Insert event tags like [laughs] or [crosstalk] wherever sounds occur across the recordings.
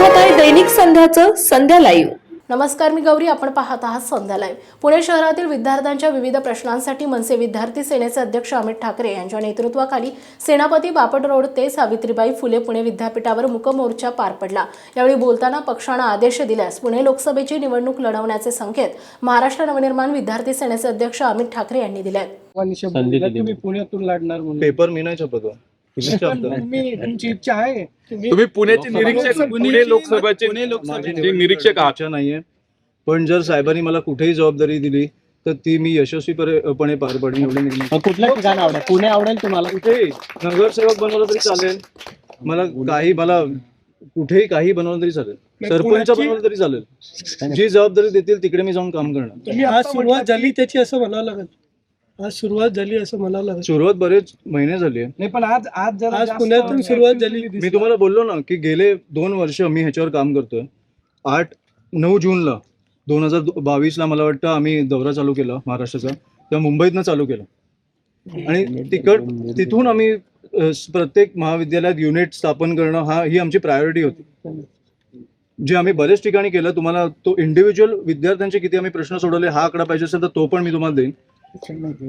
विरोधाचं संध्या live नमस्कार मी गौरी. आपण पाहत आहात संध्या लाईव्ह पुणे शहरातील विद्यार्थ्यांच्या विविध प्रश्नांसाठी मनसे विद्यार्थी सेनेचे अध्यक्ष अमित ठाकरे यांच्या नेतृत्वाखाली सेनापती बापट रोड ते सावित्रीबाई फुले पुणे विद्यापीठावर मुकमोर्चा पार पडला. यावेळी बोलताना पक्षानं आदेश दिल्यास पुणे लोकसभेची निवडणूक लढवण्याचे संकेत महाराष्ट्र नवनिर्माण विद्यार्थी सेनेचे अध्यक्ष अमित ठाकरे यांनी दिले पेपर मी नाही छापत तुम्ही पण छापता. तुम्ही तुमची इच्छा आहे. तुम्ही पुण्याचे निरीक्षक पुणे लोकसभेचे निरीक्षक इच्छा नाहीये. पण जर साहेबांनी मला कुठेही जबाबदारी दिली तर ती मी यशस्वीपणे पार पाडेन एवढे निर्णय. मग कुठलं ठिकाण आवडेल? पुणे आवडेल तुम्हाला? कुठेही नगरसेवक बनवलं तरी चालेल. मला काही मला कुठेही काही बनवलं तरी चालेल. सरपंच पुण्याची- बनवलं तरी चालेल. जी जबाबदारी देतील तिकडे मी जाऊन काम करणार. तुम्ही आज सुरुवात झाली त्याची असं म्हणावं लागेल. आज सुरुवात झाली असं म्हणावं लागेल सुरुवात बरेच महिने झाली आहे. नाही पण आज आज जरा आज पुण्यातून सुरुवात झाली मी तुम्हाला बोललो ना की गेले दोन वर्ष मी ह्याच्यावर काम करतोय. आठ नऊ जूनला दोन हजार बावीसला मला वाटतं आम्ही दौरा चालू केला महाराष्ट्राचा. तेव्हा मुंबईतनं चालू केलं. आणि तिकड तिथून आम्ही अ, प्रत्येक महाविद्यालयात युनिट स्थापन करणं हा ही आमची प्रायोरिटी होती. जे आम्ही बरेच ठिकाणी केलं तुम्हाला तो इंडिव्हिज्युअल विद्यार्थ्यांचे किती आम्ही प्रश्न सोडवले हा आकडा पाहिजे असेल तर तो पण मी तुम्हाला देईन.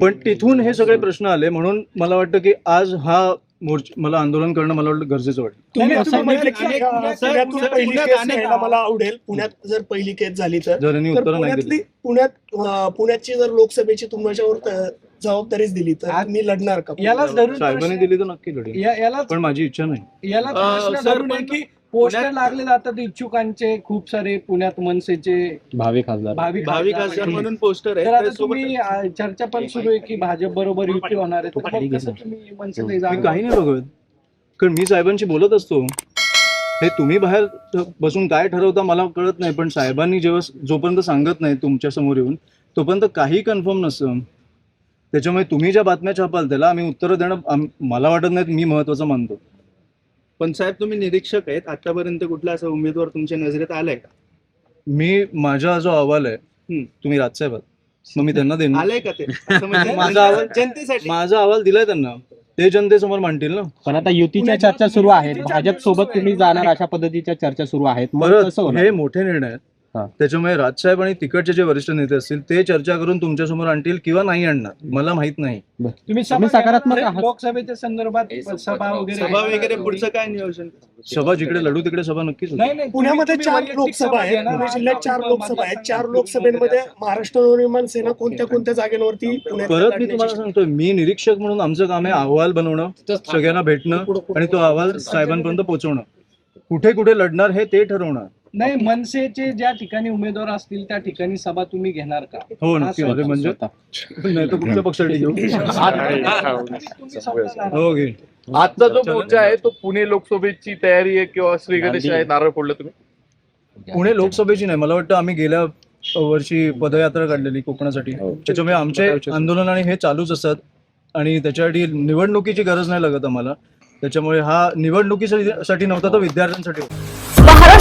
पण तिथून हे सगळे प्रश्न आले म्हणून मला वाटतं की आज हा मोर्चा मला आंदोलन करणं मला वाटतं गरजेचं वाटतं. मला आवडेल. पुण्यात जर पहिली केस झाली तर. पुण्यात पुण्याची जर लोकसभेची तुमच्यावर जबाबदारीच दिली तर आज- मी लढणार का यालाच साहेबांनी दिली तर नक्की लढेल पण माझी इच्छा नाही. यालाच पोस्टर लागले जातात इच्छुकांचे खूप सारे पुण्यात मनसेचे भावी खासदार. भावी भावी खासदार. म्हणून पोस्टर तर आहे आता त्यासोबत- तुम्ही चर्चा पण सुरू आहे की भाजप बरोबर युती होणार आहे. तर मग कसं तुम्ही मनसेला मी जाणार? काही नाही बघत. कारण मी साहेबांशी बोलत असतो. हे तुम्ही बाहेर बसून काय ठरवता मला कळत नाही पण साहेबांनी जेव्हा जोपर्यंत सांगत नाही तुमच्यासमोर येऊन तोपर्यंत काही कन्फर्म नसतं. त्याच्यामुळे तुम्ही ज्या बातम्या छापाल त्याला आम्ही उत्तरं देणं आम- मला वाटत नाही मी महत्वाचं मानतो. पण साहेब तुम्ही निरीक्षक आहेत. आतापर्यंत कुठला असा उमेदवार तुमच्या नजरेत आलाय का? मी माझा जो अहवाल आहे हम्म. तुम्ही राजसाहेब आहात. मग मी त्यांना देईन आलाय का ते? असं म्हणजे [laughs] माझा आवाज- जनतेसाठी. माझा अहवाल दिलाय त्यांना. ते जनतेसमोर मांडतील ना. पण आता युतीच्या चर्चा सुरू आहेत. भाजप सोबत तुम्ही जाणार अशा पद्धतीच्या चर्चा सुरू आहेत. मग परत कसं होणार? हे मोठे निर्णय आहेत. हा. त्याच्यामुळे राजसाहेब आणि तिकडचे जे वरिष्ठ नेते असतील ते चर्चा करून तुमच्यासमोर आणतील किंवा नाही आणणार मला माहीत नाही. तुम्ही तुम्ही सभा सकारात्मक घेणार आहात. लोकसभेच्या संदर्भात सभा वगैरे सभा वगैरे पुढचं काय नियोजन सभा जिकडे लढू तिकडे सभा नक्कीच होईल. नाही नाही पुण्यामध्ये तुम्ही- चार लोकसभा आहेत. घेणार पुणे आहात. जिल्ह्यात चार? लोकसभा आहेत. चार लोकसभेमध्ये महाराष्ट्र नवनिर्माण सेना कोणत्या कोणत्या जागेवरती पुण्यात परत मी तुम्हाला सांगतोय मी निरीक्षक म्हणून आमचं काम आहे अहवाल बनवणं सगळ्यांना भेटणं आणि तो अहवाल साहेबांपर्यंत पोहोचवणं कुठे कुठे लढणार हे ते ठरवणार नाही मनसेचे ज्या ठिकाणी उमेदवार असतील त्या ठिकाणी सभा तुम्ही घेणार का? हो नक्की म्हणजे नाही तर कुठल्या पक्षासाठी घेऊ. [laughs] [laughs] हो घे आजचा जो मोर्चा आहे तो पुणे लोकसभेची तयारी आहे किंवा श्री गणेश आहे नारळ फोडलं तुम्ही? पुणे लोकसभेची नाही मला वाटतं आम्ही गेल्या वर्षी पदयात्रा काढलेली कोकणासाठी. त्याच्यामुळे आमचे आंदोलन आणि हे चालूच असतात. आणि त्याच्यासाठी निवडणुकीची गरज नाही लागत आम्हाला. त्याच्यामुळे हा निवडणुकीसाठी नव्हता तर विद्यार्थ्यांसाठी होता.